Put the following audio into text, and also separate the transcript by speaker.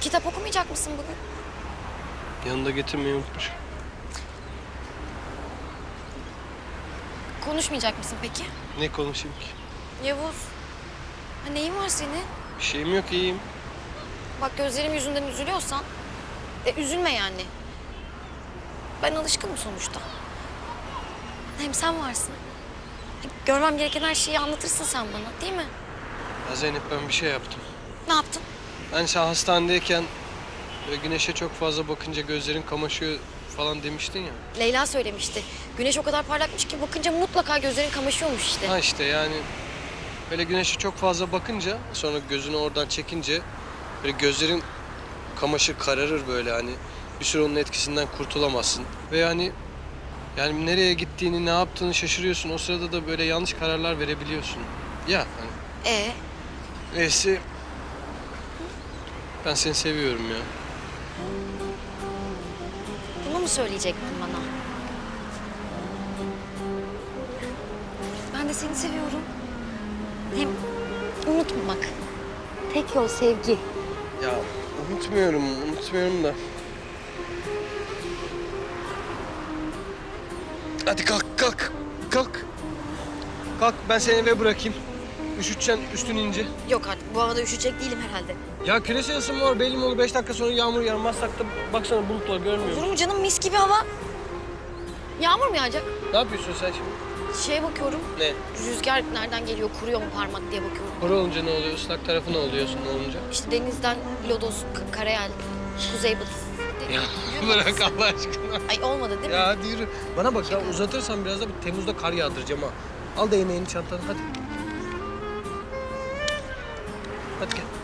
Speaker 1: Kitap okumayacak mısın bugün?
Speaker 2: Yanında getirmeyi unutmuş.
Speaker 1: Konuşmayacak mısın peki?
Speaker 2: Ne konuşayım ki?
Speaker 1: Yavuz. Ha, neyin var senin?
Speaker 2: Bir şeyim yok iyiyim.
Speaker 1: Bak gözlerim yüzünden üzülüyorsan e, üzülme yani. Ben alışkınım sonuçta. Hem sen varsın. E, Görmem gereken her şeyi anlatırsın sen bana değil mi?
Speaker 2: Ya Zeynep ben bir şey yaptım.
Speaker 1: Ne yaptın?
Speaker 2: Hani sen hastanedeyken böyle güneşe çok fazla bakınca gözlerin kamaşıyor falan demiştin ya.
Speaker 1: Leyla söylemişti. Güneş o kadar parlakmış ki bakınca mutlaka gözlerin kamaşıyormuş işte.
Speaker 2: Ha işte yani böyle güneşe çok fazla bakınca sonra gözünü oradan çekince böyle gözlerin kamaşır kararır böyle hani bir süre onun etkisinden kurtulamazsın. Ve yani yani nereye gittiğini ne yaptığını şaşırıyorsun. O sırada da böyle yanlış kararlar verebiliyorsun. Ya hani
Speaker 1: Ee,
Speaker 2: neyse ben seni seviyorum ya.
Speaker 1: bunu mu söyleyecektin bana? Ben de seni seviyorum. Hem unutmamak. Tek yol sevgi.
Speaker 2: Ya unutmuyorum, unutmuyorum da. Hadi kalk, kalk, kalk. Kalk, ben seni eve bırakayım. Üşüteceksin, üstün ince.
Speaker 1: Yok artık bu havada üşüyecek değilim herhalde.
Speaker 2: Ya küresel ısınma var, belli mi olur? Beş dakika sonra yağmur yağmazsak da baksana bulutlar görmüyor
Speaker 1: Olur mu canım mis gibi hava. Yağmur mu yağacak?
Speaker 2: Ne yapıyorsun sen şimdi?
Speaker 1: Şeye bakıyorum.
Speaker 2: Ne?
Speaker 1: Rüzgar nereden geliyor, kuruyor mu parmak diye bakıyorum.
Speaker 2: Kuru olunca ne oluyor? Islak tarafı ne oluyorsun ne olunca?
Speaker 1: İşte denizden lodos, k- karayel, kuzeybatı. De-
Speaker 2: Ya bırak. Allah aşkına.
Speaker 1: Ay olmadı değil mi?
Speaker 2: Ya hadi yürü. Bana bak ya uzatırsan biraz da bir Temmuz'da kar yağdıracağım ha. Al da yemeğini çantanı hadi. Hadi gel.